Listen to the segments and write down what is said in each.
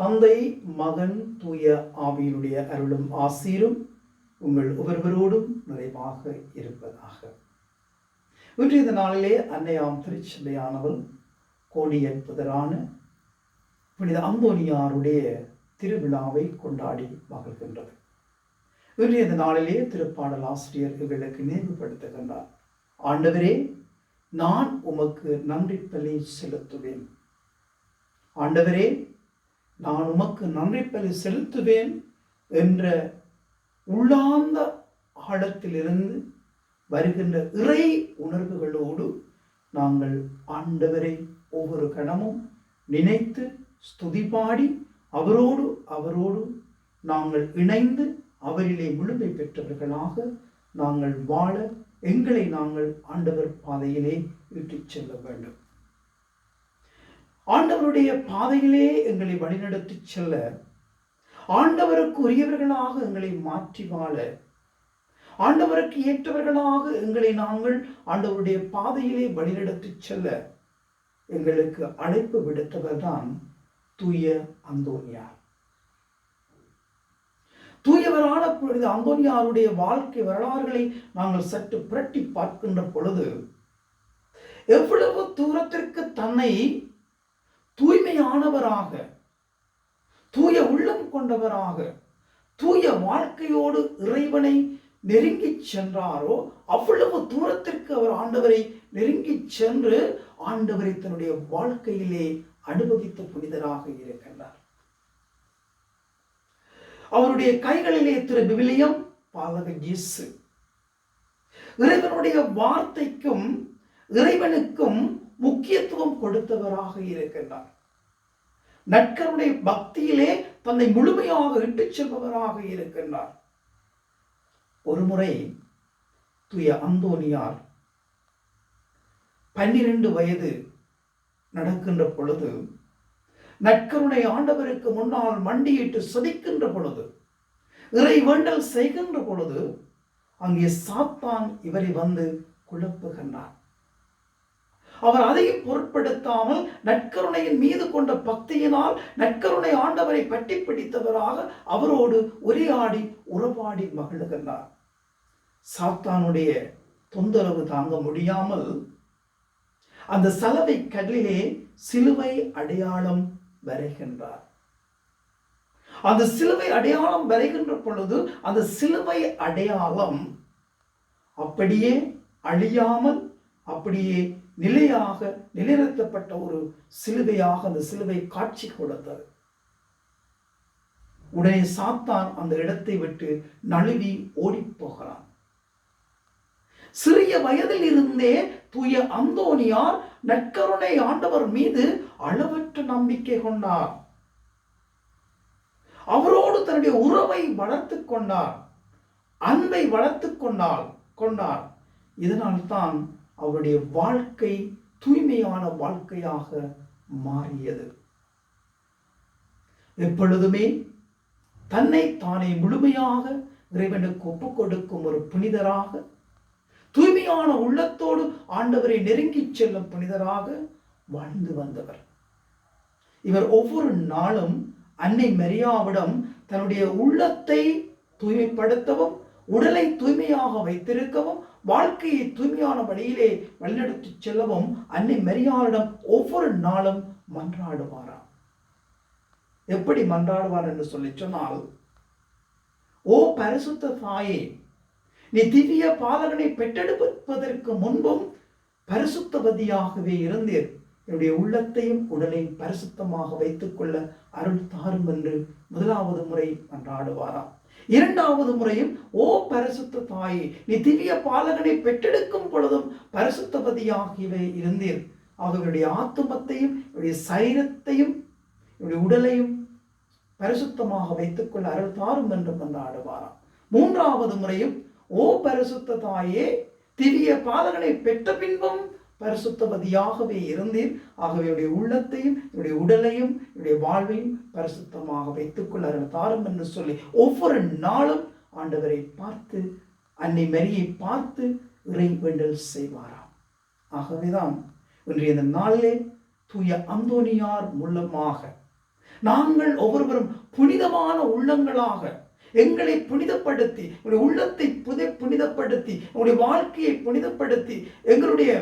தந்தை மகன் தூய ஆவியினுடைய அருளும் ஆசீரும் உங்கள் ஒவ்வொருவரோடும் நிறைவாக இருப்பதாக. இன்றைய இந்த நாளிலே அன்னையாம் திருச்சபையானவள் கோடியன் புதரான புனித அந்தோனியாருடைய திருவிழாவை கொண்டாடி மகிழ்கின்றது. இன்றைய இந்த நாளிலே திருப்பாடல் ஆசிரியர் எங்களுக்கு நினைவுபடுத்துகின்றார். ஆண்டவரே நான் உமக்கு நன்றி பலி செலுத்துவேன். ஆண்டவரே நான் உமக்கு நன்றி பலி செலுத்துவேன் என்ற உள்ளார்ந்த ஆழத்திலிருந்து வருகின்ற இறை உணர்வுகளோடு நாங்கள் ஆண்டவரை ஒவ்வொரு கணமும் நினைத்து ஸ்துதி பாடி அவரோடு அவரோடு நாங்கள் இணைந்து அவரிலே முழுமை பெற்றவர்களாக நாங்கள் வாழ எங்களை நாங்கள் ஆண்டவர் பாதையிலே இட்டுச் செல்ல வேண்டும். ஆண்டவருடைய பாதையிலே எங்களை வழிநடத்தி செல்ல ஆண்டவருக்கு உரியவர்களாக எங்களை மாற்றி வாழ ஆண்டவருக்கு ஏற்றவர்களாக எங்களை நாங்கள் ஆண்டவருடைய பாதையிலே வழிநடத்தி செல்ல எங்களுக்கு அழைப்பு விடுத்தவர் தான் தூய அந்தோனியார். தூயவரான பொழுது அந்தோனியாருடைய வாழ்க்கை வரலாறுகளை நாங்கள் சற்று புரட்டி பார்க்கின்ற பொழுது எவ்வளவு தூரத்திற்கு தன்னை தூய்மையானவராக தூய உள்ளம் கொண்டவராக தூய வாழ்க்கையோடு இறைவனை நெருங்கி சென்றாரோ அவ்வளவு தூரத்திற்கு அவர் ஆண்டவரை நெருங்கி சென்று ஆண்டவரை தன்னுடைய வாழ்க்கையிலே அனுபவித்த புனிதராக இருக்கின்றார். அவருடைய கைகளிலே திரு விவிலியம் பாலக இயேசு இறைவனுடைய வார்த்தைக்கும் இறைவனுக்கும் முக்கியத்துவம் கொடுத்தவராக இருக்கின்றார். நட்கருடைய பக்தியிலே தன்னை முழுமையாக இட்டுச் செல்பவராக இருக்கின்றார். ஒருமுறை தூய அந்தோனியார் பன்னிரண்டு வயது நடக்கின்ற பொழுது நட்கருடைய ஆண்டவருக்கு முன்னால் மண்டியிட்டு சதிக்கின்ற பொழுது இறை வேண்டல் செய்கின்ற பொழுது அங்கே சாத்தான் இவரை வந்து குழப்புகின்றார் அவர் அதையும் பொருட்படுத்தாமல் நற்கருணையின் மீது கொண்ட பக்தியினால் நற்கருணை ஆண்டவரை பட்டி பிடித்தவராக அவரோடு உரையாடி உறவாடி மகிழ்கின்றார். சாத்தானுடைய தொந்தரவு தாங்க முடியாமல் அந்த சலவை கடலிலே சிலுவை அடையாளம் வரைகின்றார். அந்த சிலுவை அடையாளம் வரைகின்ற பொழுது அந்த சிலுவை அடையாளம் அப்படியே அழியாமல் அப்படியே நிலையாக நிலைநிறுத்தப்பட்ட ஒரு சிலுவையாக அந்த சிலுவை காட்சி கொடுத்தது. உடனே சாத்தான் அந்த இடத்தை விட்டு நழுவி ஓடிப் போகிறான். சிறிய வயதில் இருந்தே தூய அந்தோனியார் நற்கருணை ஆண்டவர் மீது அளவற்ற நம்பிக்கை கொண்டார். அவரோடு தன்னுடைய உறவை வளர்த்துக் கொண்டார். அன்பை வளர்த்துக் கொண்டார் கொண்டார். இதனால் தான் அவருடைய வாழ்க்கை தூய்மையான வாழ்க்கையாக மாறியது. எப்பொழுதுமே தன்னை தானே முழுமையாக இறைவனுக்கு ஒப்புக் கொடுக்கும் ஒரு புனிதராக தூய்மையான உள்ளத்தோடு ஆண்டவரை நெருங்கிச் செல்லும் புனிதராக வாழ்ந்து வந்தவர். இவர் ஒவ்வொரு நாளும் அன்னை மரியாவிடம் தன்னுடைய உள்ளத்தை தூய்மைப்படுத்தவும் உடலை தூய்மையாக வைத்திருக்கவும் வாழ்க்கையை தூய்மையான வழியிலே வழிநடத்தி செல்லவும் அன்னை மரியாளிடம் ஒவ்வொரு நாளும் மன்றாடுவாராம். எப்படி மன்றாடுவார் என்று சொல்லி சொன்னால் ஓ பரிசுத்த தாயே நீ திவ்ய பாலகனை பெற்றெடுப்பதற்கு முன்பும் பரிசுத்தவதியாகவே இருந்தீர். என்னுடைய உள்ளத்தையும் உடலையும் பரிசுத்தமாக வைத்துக்கொள்ள அருள் தாரும் என்று முதலாவது முறை மன்றாடுவாராம். இரண்டாவது முறையும் ஓ பரிசுத்த தாயே நீ திவ்ய பாலகனை பெற்றெடுக்கும் பொழுதும் பரிசுத்தபதியாகியவை இருந்தீர். அவர்களுடைய ஆத்துமத்தையும் இவருடைய சைரத்தையும் இவருடைய உடலையும் பரிசுத்தமாக வைத்துக்கொள்ள அருள் தாரும் என்று கொண்டாடுவாராம் மூன்றாவது முறையும் ஓ பரிசுத்த தாயே திவ்ய பாலகனை பெற்ற பின்பும் பரிசுத்தபதியாகவே இருந்தீர் ஆகவே என்னுடைய உள்ளத்தையும் என்னுடைய உடலையும் என்னுடைய வாழ்வையும் பரிசுத்தமாக வைத்துக்கொள்ள தாரும் என்று சொல்லி ஒவ்வொரு நாளும் ஆண்டவரை பார்த்து அன்னை மரியை பார்த்து இறை வேண்டல் செய்வாராம். ஆகவேதான் இன்றைய இந்த நாளிலே தூய அந்தோனியார் மூலமாக நாங்கள் ஒவ்வொருவரும் புனிதமான உள்ளங்களாக எங்களை புனிதப்படுத்தி உங்களுடைய உள்ளத்தை புதை புனிதப்படுத்தி உங்களுடைய வாழ்க்கையை புனிதப்படுத்தி எங்களுடைய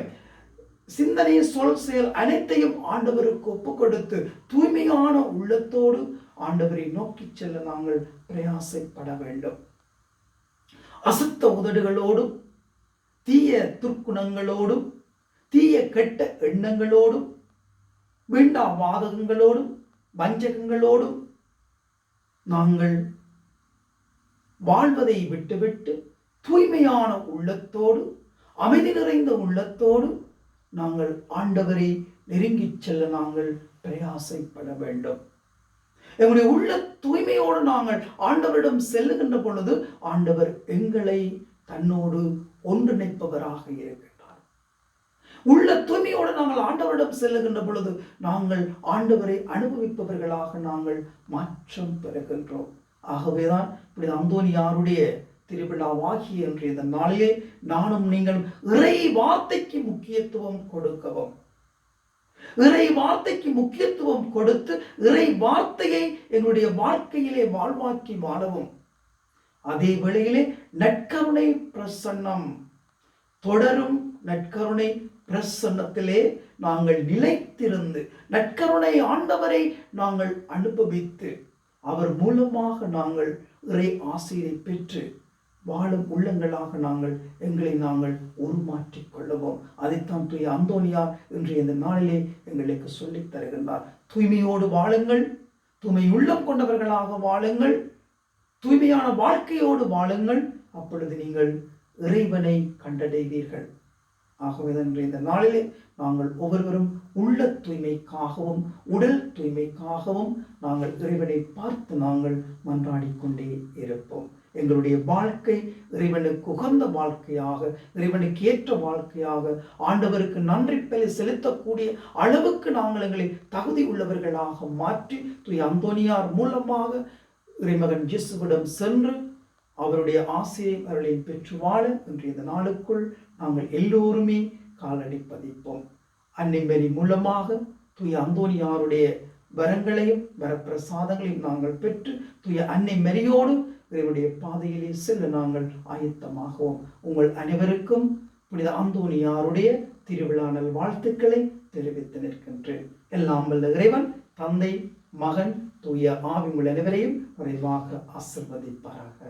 சிந்தனை சொல் செயல் அனைத்தையும் ஆண்டவருக்கு ஒப்பு கொடுத்து தூய்மையான உள்ளத்தோடு ஆண்டவரை நோக்கி செல்ல நாங்கள் பிரயாசப்பட வேண்டும். அசுத்த உதடுகளோடும் தீய துர்க்குணங்களோடும் தீய கெட்ட எண்ணங்களோடும் வீண்டா வாதகங்களோடும் வஞ்சகங்களோடும் நாங்கள் வாழ்வதை விட்டுவிட்டு தூய்மையான உள்ளத்தோடு அமைதி நிறைந்த உள்ளத்தோடு நாங்கள் ஆண்டவரை நெருங்கிச் செல்ல நாங்கள் பிரயாசைப்பட வேண்டும். எங்களுடைய உள்ள தூய்மையோடு நாங்கள் ஆண்டவரிடம் செல்லுகின்ற பொழுது ஆண்டவர் எங்களை தன்னோடு ஒன்றிணைப்பவராக இருக்கின்றார். உள்ள தூய்மையோடு நாங்கள் ஆண்டவரிடம் செல்லுகின்ற பொழுது நாங்கள் ஆண்டவரை அனுபவிப்பவர்களாக நாங்கள் மாற்றம் பெறுகின்றோம். ஆகவேதான் இப்படி அந்தோனி யாருடைய திருவிழாவாகி என்ற இந்த நாளிலே நானும் நீங்கள் இறை வார்த்தைக்கு முக்கியத்துவம் கொடுக்கவும். இறை வார்த்தைக்கு முக்கியத்துவம் கொடுத்து இறை வார்த்தையை எங்களுடைய வாழ்க்கையிலே வாழ்வாக்கி வாழவும். அதே வேளையிலே நற்கருணை பிரசன்னம். தொடரும் நற்கருணை பிரசன்னத்திலே நாங்கள் நிலைத்திருந்து நற்கருணை ஆண்டவரை நாங்கள் அனுபவித்து அவர் மூலமாக நாங்கள் இறை ஆசிரியை பெற்று வாழும் உள்ளங்களாக நாங்கள் எங்களை நாங்கள் உருமாற்றிக் கொள்ளுவோம். அதைத்தான் தூய அந்தோனியார் இன்று இந்த நாளிலே எங்களுக்கு சொல்லித் தருகின்றார். தூய்மையோடு வாழுங்கள் தூய்மை உள்ளம் கொண்டவர்களாக வாழுங்கள் தூய்மையான வாழ்க்கையோடு வாழுங்கள். அப்பொழுது நீங்கள் இறைவனை கண்டடைவீர்கள். ஆகவே இன்று இந்த நாளிலே நாங்கள் ஒவ்வொருவரும் உள்ள தூய்மைக்காகவும் உடல் தூய்மைக்காகவும் நாங்கள் இறைவனை பார்த்து நாங்கள் மன்றாடி கொண்டே இருப்போம். எங்களுடைய வாழ்க்கை இறைவனுக்கு உகந்த வாழ்க்கையாக இறைவனுக்கு ஏற்ற வாழ்க்கையாக ஆண்டவருக்கு நன்றி பலி செலுத்தக்கூடிய அளவுக்கு நாங்கள் எங்களை தகுதி உள்ளவர்களாக மாற்றி தூய் அந்தோனியார் மூலமாக இறைமகன் இயேசுவிடம் சென்று அவருடைய ஆசையை அவர்களை பெற்று வாழ இன்றைய நாளுக்குள் நாங்கள் எல்லோருமே காலடி பதிப்போம். அன்னை மேரி மூலமாக துய் அந்தோனியாருடைய வரங்களையும் வரப்பிரசாதங்களையும் நாங்கள் பெற்று துய அன்னை மெரியோடு இறைவனுடைய பாதையிலே செல்ல நாங்கள் ஆயத்தமாகவும். உங்கள் அனைவருக்கும் புனித ஆந்தோனியாருடைய திருவிழா நல் வாழ்த்துக்களை தெரிவித்து நிற்கின்றேன். எல்லாம் வல்ல இறைவன் தந்தை மகன் தூய ஆவி உள்ள அனைவரையும் விரைவாக ஆசிர்வதிப்பாராக.